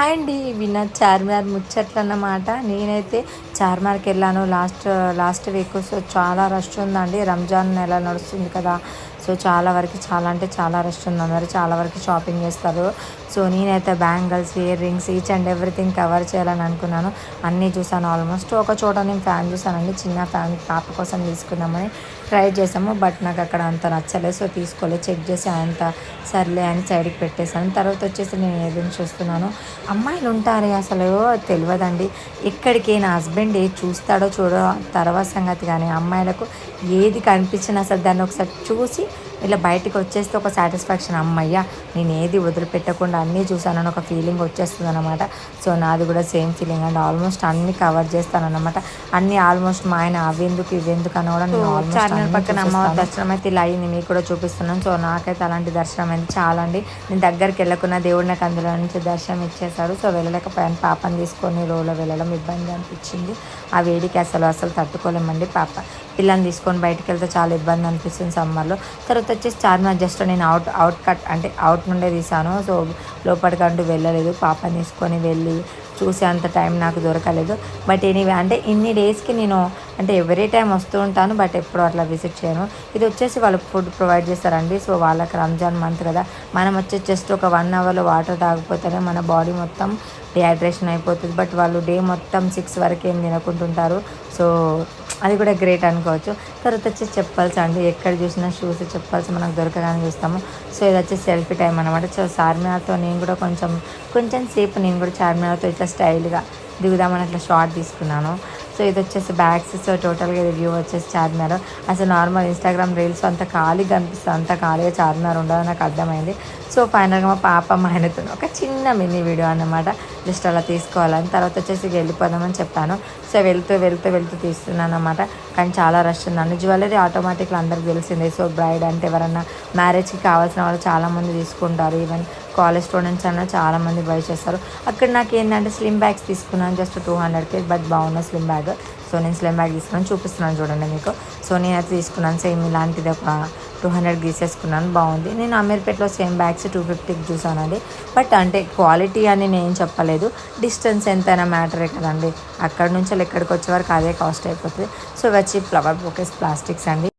Hi అండి ఇవి నా చార్మినార్ ముచ్చట్లు అన్నమాట నేనైతే చార్మార్కి వెళ్ళాను. లాస్ట్ లాస్ట్ వీక్ సో చాలా రష్ ఉందండి. రంజాన్ నెల నడుస్తుంది కదా. సో చాలా వరకు చాలా అంటే చాలా రష్ ఉంది. అందరు చాలా వరకు షాపింగ్ చేస్తారు. సో నేనైతే bangles ear rings each and everything cover చేయాలని అనుకున్నాను. అన్నీ చూసాను ఆల్మోస్ట్. ఒక చోట నేను ఫ్యాన్ చూసానండి. చిన్న ఫ్యాన్ పాప కోసం తీసుకుందామని ట్రై చేసాము బట్ నాకు అక్కడ అంత నచ్చలేదు. సో తీసుకోలేదు చెక్ చేసి అంత సర్లే అని సైడ్కి పెట్టేశాను. తర్వాత వచ్చేసి నేను ఏదైనా చూస్తున్నాను. అమ్మాయిలు ఉంటారే అసలు? తెలియదండి. ఎక్కడికి నా హస్బెండ్ ఏది చూస్తాడో చూడో తర్వాత సంగతి కానీ అమ్మాయిలకు ఏది కనిపించినా సరే దాన్ని ఒకసారి చూసి ఇలా బయటకు వచ్చేస్తే ఒక సాటిస్ఫాక్షన్ అమ్మయ్య నేను ఏది వదిలిపెట్టకుండా అన్నీ చూసానని ఒక ఫీలింగ్ వచ్చేస్తుంది అనమాట సో నాది కూడా సేమ్ ఫీలింగ్ అండ్ ఆల్మోస్ట్ అన్ని కవర్ చేస్తానన్నమాట. అన్ని ఆల్మోస్ట్ మా ఆయన అవేందుకు ఇవెందుకు అని కూడా నేను ఆల్మోస్ట్ పక్కన అమ్మవారి దర్శనం అయితే ఇలా అయింది. మీకు కూడా చూపిస్తున్నాను. సో నాకైతే అలాంటి దర్శనం అయితే చాలా అండి నేను దగ్గరికి వెళ్ళకున్న దేవుడు నాకు అందులో నుంచి దర్శనం ఇచ్చేసాడు సో వెళ్ళలేకపోయాను. పాపని తీసుకొని రోలో వెళ్ళడం ఇబ్బంది అనిపించింది. ఆ వేడికి అసలు అసలు తట్టుకోలేమండి పాప. పిల్లని తీసుకొని బయటకు వెళ్తే చాలా ఇబ్బంది అనిపిస్తుంది సమ్మర్లో. తర్వాత వచ్చేసి చార్మినార్ జస్ట్ నేను అవుట్ అవుట్ కట్ అంటే అవుట్ నుండే తీసాను. సో లోపలికంటూ వెళ్ళలేదు. పాపని తీసుకొని వెళ్ళి చూసే అంత టైం నాకు దొరకలేదు. బట్ ఎనీవే అంటే ఇన్ని డేస్కి నేను అంటే ఎవరీ టైం వస్తూ ఉంటాను బట్ ఎప్పుడు అట్లా విజిట్ చేయను. ఇది వచ్చేసి వాళ్ళు ఫుడ్ ప్రొవైడ్ చేస్తారండి. సో వాళ్ళకి రంజాన్ మంత్ కదా. మనం వచ్చేసి జస్ట్ ఒక వన్ అవర్లో వాటర్ తాగిపోతేనే మన బాడీ మొత్తం డిహైడ్రేషన్ అయిపోతుంది. బట్ వాళ్ళు డే మొత్తం సిక్స్ వరకు ఏం తినకుంటుంటారు. సో అది కూడా గ్రేట్ అనుకోవచ్చు. తర్వాత వచ్చి చెప్పల్స్ అండి ఎక్కడ చూసినా షూస్ చెప్పల్స్ మనకు దొరకగానే చూస్తాము. సో ఇది వచ్చి సెల్ఫీ టైం అనమాట సో చార్మినార్తో నేను కూడా కొంచెం కొంచెం సేపు నేను కూడా చార్మినార్తో ఇట్లా స్టైల్గా దిగుదామని అట్లా షార్ట్ తీసుకున్నాను. సో ఇది వచ్చేసి బ్యాగ్స్ సో టోటల్గా ఇది వ్యూ వచ్చేసి చార్మినార్. అసలు నార్మల్ ఇన్స్టాగ్రామ్ రీల్స్ అంత ఖాళీగా అనిపిస్తుంది అంత ఖాళీగా చార్మినార్ ఉండదు నాకు అర్థమైంది. సో ఫైనల్గా మా పాప మా ఆయనతో ఒక చిన్న మినీ వీడియో అనమాట జస్ట్ అలా తీసుకోవాలని. తర్వాత వచ్చేసి వెళ్ళిపోదామని చెప్పాను. సో వెళ్తూ వెళ్తూ వెళ్తూ తీస్తున్నాను అనమాట కానీ చాలా రష్ ఉందండి జ్యువెలరీ ఆటోమేటిక్గా అందరికి తెలిసిందే. సో బ్రైడ్ అంటే ఎవరన్నా మ్యారేజ్కి కావాల్సిన వాళ్ళు చాలామంది తీసుకుంటారు. ఈవెన్ కాలేజ్ స్టూడెంట్స్ అన్న చాలామంది బై చేస్తారు. అక్కడ నాకు ఏంటంటే స్లిమ్ బ్యాగ్స్ తీసుకున్నాను జస్ట్ టూ హండ్రెడ్కి బట్ బాగున్న స్లిమ్ బ్యాగ్. సో నేను స్లిమ్ బ్యాగ్ తీసుకున్నాను చూపిస్తున్నాను చూడండి మీకు. సో నేనైతే తీసుకున్నాను సేమ్ ఇలాంటిది ఒక టూ హండ్రెడ్ గీసేసుకున్నాను బాగుంది. నేను అమీర్పేటలో సేమ్ బ్యాగ్స్ టూ ఫిఫ్టీకి చూసానండి. బట్ అంటే క్వాలిటీ అని నేను చెప్పలేదు. డిస్టెన్స్ ఎంతైనా మ్యాటరే కదండి. అక్కడ నుంచి ఎక్కడికి వచ్చే వరకు అదే కాస్ట్ అయిపోతుంది. సో వచ్చి ఫ్లవర్ బొకేస్ ప్లాస్టిక్స్ అండి.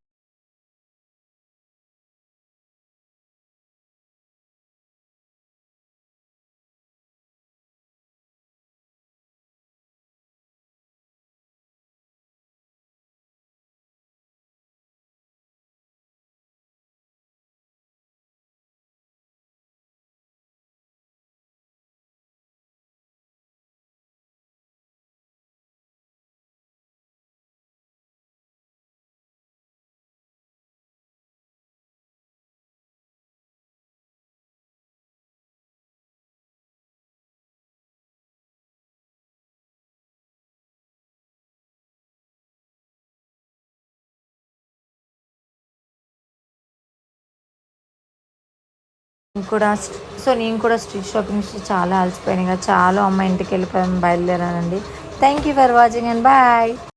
కూడా సో నేను కూడా స్ట్రీట్ షాపింగ్ చాలా అలసిపోయినాయి కదా చాలా అమ్మ ఇంటికి వెళ్ళిపోయాను బయలుదేరానండి. Thank you for watching and bye